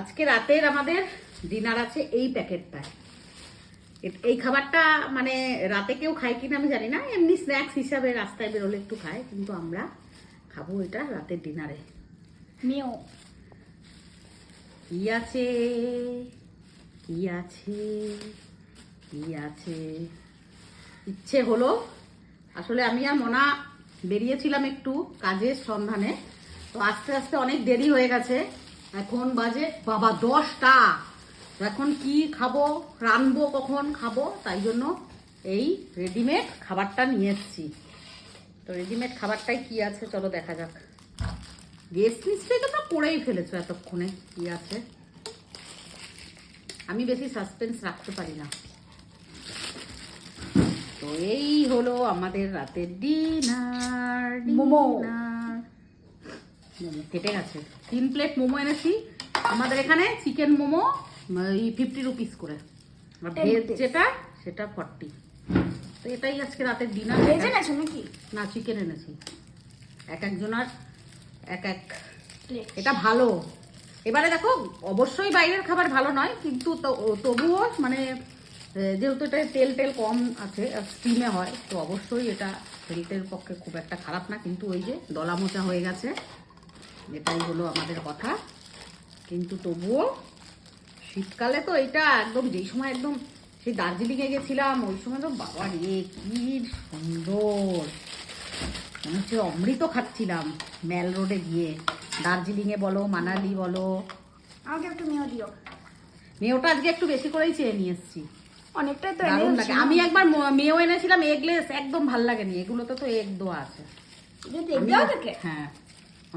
আজকে রাতের আমাদের ডিনার আছে এই প্যাকেটটায়। এই খাবারটা মানে রাতে কেউ খায় কিনা আমি জানি না এমনি স্ন্যাক্স হিসাবে রাস্তায় বেরোলে একটু খায় কিন্তু আমরা খাব এটা রাতের ডিনারে মেও। কি আছে? কি আছে? কি আছে? ইচ্ছে হলো। আসলে আমি আর মনা বেরিয়েছিলাম একটু কাজের সন্ধানে তো আস্তে আস্তে অনেক দেরি হয়ে গেছে। এখন বাজে বাবা দশটা। এখন কি খাব রানবো কখন খাব তাই জন্য এই রেডিমেড খাবারটা নিয়ে এসেছি। তো রেডিমেড খাবারটাই কি আছে চলো দেখা যাক। গেস্ট নিশ্চয়ই তোমরা করেই ফেলেছো এতক্ষণে কি আছে। আমি বেশি সাসপেন্স রাখতে পারি না। তো এই হলো আমাদের রাতের ডিনার মোমো। মোমো কেটে গেছে। তিন প্লেট মোমো এনেছি। আমাদের এখানে চিকেন মোমো এই ফিফটি রুপিস করে। আর ভেজ যেটা সেটা ফর্টি তো এটাই আজকে রাতের ডিনার ভেজে গেছো নাকি? না চিকেন এনেছি। এক একজনার এক এক। এটা ভালো। এবারে দেখো অবশ্যই বাইরের খাবার ভালো নয় কিন্তু তো- তবুও মানে যেহেতু এটা তেল টেল কম আছে স্টিমে হয় তো অবশ্যই এটা হেলথের পক্ষে খুব একটা খারাপ না কিন্তু ওই যে দলা মোচা হয়ে গেছে। এটাই হলো আমাদের কথা। কিন্তু তবুও শীতকালে তো এটা একদম যেই সময় একদম সেই দার্জিলিংয়ে গেছিলাম ওই সময় তো বাবা রে কি সুন্দর। মনে হচ্ছে অমৃত খাচ্ছিলাম ম্যাল রোডে গিয়ে। দার্জিলিংয়ে বলো মানালি বলো। আমাকে একটু মেও দিও। মেয়েটা আজকে একটু বেশি করেই চেয়ে নিয়ে এসেছি। অনেকটাই তো দারুণ লাগে। আমি একবার মেয়েও এনেছিলাম এগলেস একদম ভালো লাগেনি। এগুলোতে তো এগ দেওয়া আছে। হ্যাঁ।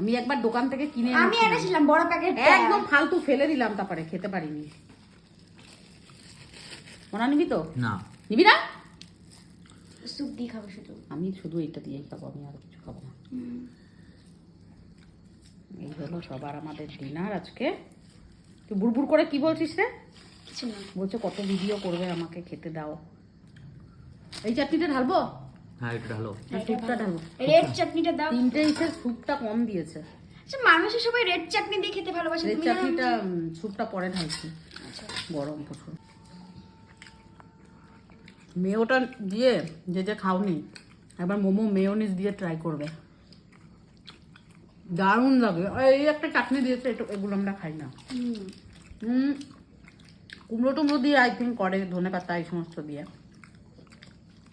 আমি একবার দোকান থেকে কিনে আমি এনেছিলাম। বড় প্যাকেট একদম ফালতু ফেলে দিলাম তারপরে খেতে পারিনি। মনে নিবি তো? না। নিবি না? স্যুপ দিয়ে খাব শুধু। আমি শুধু এইটা দিয়েই খাব আমি আর কিছু খাব না। এই হলো সবার আমাদের ডিনার আজকে। তুই বুড়বুড় করে কি বলছিস রে? কিছু না। বলছে কত ভিডিও করবে আমাকে খেতে দাও। এই চাটনিটা ঢালবো? হ্যাঁ একটু ঢালো স্যুপটা ঢালবো রেড চাটনিটা দাও। তিনটে স্যুপটা কম দিয়েছে। আচ্ছা মানুষের সবাই রেড চাটনি দিয়ে খেতে ভালোবাসে। জানো চাটনিটা স্যুপটা পরে ঢালছি আচ্ছা। গরম প্রচুর। মেয়োটা দিয়ে যে যে খাওনি একবার মোমো মেয়োনিজ দিয়ে ট্রাই করবে। দারুণ লাগে। এই একটা চাটনি দিয়েছে এটা এগুলো আমরা খাই না। হুম। হুম। কুমড়ো টুমড়ো দিয়ে আই থিঙ্ক করে ধনে পাতা এই সমস্ত দিয়ে।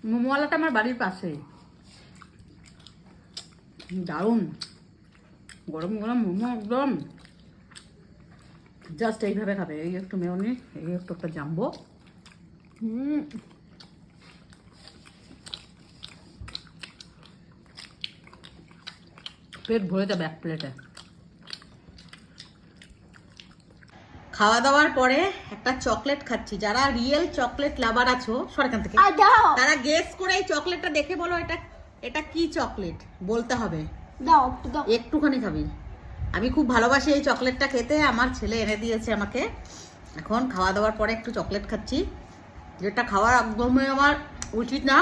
মোমোওয়ালাটা আমার বাড়ির পাশে। দারুণ। গরম গরম মোমো একদম। জাস্ট এইভাবে খাবে। এই একটু মেয়নি, এই একটু একটা জাম্বো। পেট ভরে যাবে এক প্লেটে। খাওয়া দাওয়ার পরে একটা চকলেট খাচ্ছি। যারা রিয়েল চকলেট লাভার আছো সরকার থেকে। তারা গেস করে এই চকলেটটা দেখে বলো এটা এটা কি চকলেট বলতে হবে। একটুখানি খাবি। আমি খুব ভালোবাসি এই চকলেটটা খেতে। আমার ছেলে এনে দিয়েছে আমাকে। এখন খাওয়া দাওয়ার পরে একটু চকলেট খাচ্ছি। যেটা খাওয়ার একদমই আমার উচিত না।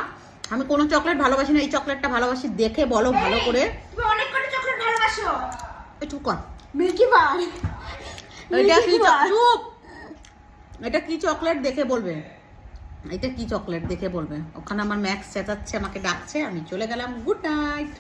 আমি কোনো চকলেট ভালোবাসি না। এই চকলেটটা ভালোবাসি দেখে বলো ভালো করে। অনেক চকলেট ভালোবাসো। একটু কর। মিল্কি বার এটা কি চুপ! এটা কি চকলেট দেখে বলবে? এটা কি চকলেট দেখে বলবে? ওখানে আমার ম্যাক্স চেঁচাচ্ছে আমাকে ডাকছে আমি চলে গেলাম গুড নাইট!